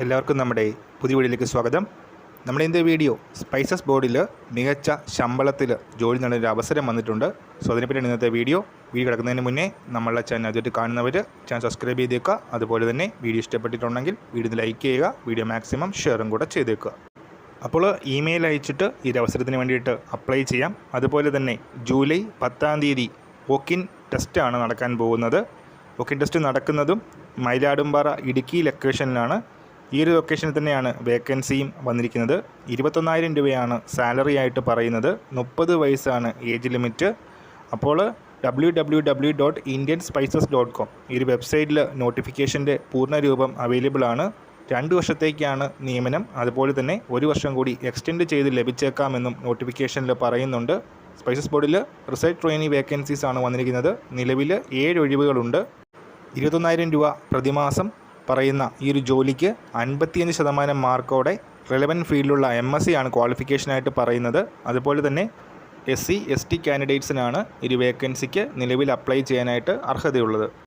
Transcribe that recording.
എല്ലാവർക്കും നമ്മുടെ പുതിയ വീഡിയോയിലേക്ക് സ്വാഗതം. നമ്മുടെ ഇന്നത്തെ വീഡിയോ സ്പൈസസ് ബോർഡിൽ മികച്ച ശമ്പളത്തിൽ ജോലി നേടാൻ ഒരു അവസരം വന്നിട്ടുണ്ട്. സോ അതിനെപ്പറ്റിയാണ് ഇന്നത്തെ വീഡിയോ. വീഡിയോ കിടക്കുന്നതിന് മുന്നേ നമ്മളെ ചാനൽ ആദ്യമായിട്ട് കാണുന്നവർ ചാനൽ സബ്സ്ക്രൈബ് ചെയ്തേക്കുക. അതുപോലെ തന്നെ വീഡിയോ ഇഷ്ടപ്പെട്ടിട്ടുണ്ടെങ്കിൽ വീഡിയോ ലൈക്ക് ചെയ്യുക. വീഡിയോ മാക്സിമം ഷെയറും കൂടെ ചെയ്തേക്കുക. അപ്പോൾ ഇമെയിൽ അയച്ചിട്ട് ഈ അവസരത്തിന് വേണ്ടിയിട്ട് അപ്ലൈ ചെയ്യാം. അതുപോലെ തന്നെ ജൂലൈ പത്താം തീയതി വോക്കിൻ ടെസ്റ്റാണ് നടക്കാൻ പോകുന്നത്. വോക്കിൻ ടെസ്റ്റ് നടക്കുന്നതും മയിലാടുംപാറ ഇടുക്കി ലൊക്കേഷനിലാണ് ഈ ഒരു ലൊക്കേഷനിൽ തന്നെയാണ് വേക്കൻസിയും വന്നിരിക്കുന്നത്. ഇരുപത്തൊന്നായിരം രൂപയാണ് സാലറി ആയിട്ട് പറയുന്നത്. മുപ്പത് വയസ്സാണ് ഏജ് ലിമിറ്റ് അപ്പോൾ W W W dot Indian spices dot com ഈ ഒരു വെബ്സൈറ്റിൽ നോട്ടിഫിക്കേഷന്റെ പൂർണ രൂപം അവൈലബിൾ ആണ്. രണ്ട് വർഷത്തേക്കാണ് നിയമനം. അതുപോലെ തന്നെ ഒരു വർഷം കൂടി എക്സ്റ്റെൻഡ് ചെയ്ത് ലഭിച്ചേക്കാമെന്നും നോട്ടിഫിക്കേഷനിൽ പറയുന്നുണ്ട്. സ്പൈസസ് ബോർഡിൽ റിസർച്ച് ട്രെയിനി വേക്കൻസീസ് ആണ് വന്നിരിക്കുന്നത്. നിലവിൽ ഏഴ് ഒഴിവുകളുണ്ട്. ഇരുപത്തൊന്നായിരം രൂപ പ്രതിമാസം. പറയുന്ന ഈ ഒരു ജോലിക്ക് അൻപത്തിയഞ്ച് ശതമാനം മാർക്കോടെ റെലവന്റ് ഫീൽഡിലുള്ള എം എസ് സി ആണ് ക്വാളിഫിക്കേഷനായിട്ട് പറയുന്നത്. അതുപോലെ തന്നെ എസ് സി എസ് ടി കാൻഡിഡേറ്റ്സിനാണ് ഈ വേക്കൻസിക്ക് നിലവിൽ അപ്ലൈ ചെയ്യാനായിട്ട് അർഹതയുള്ളത്.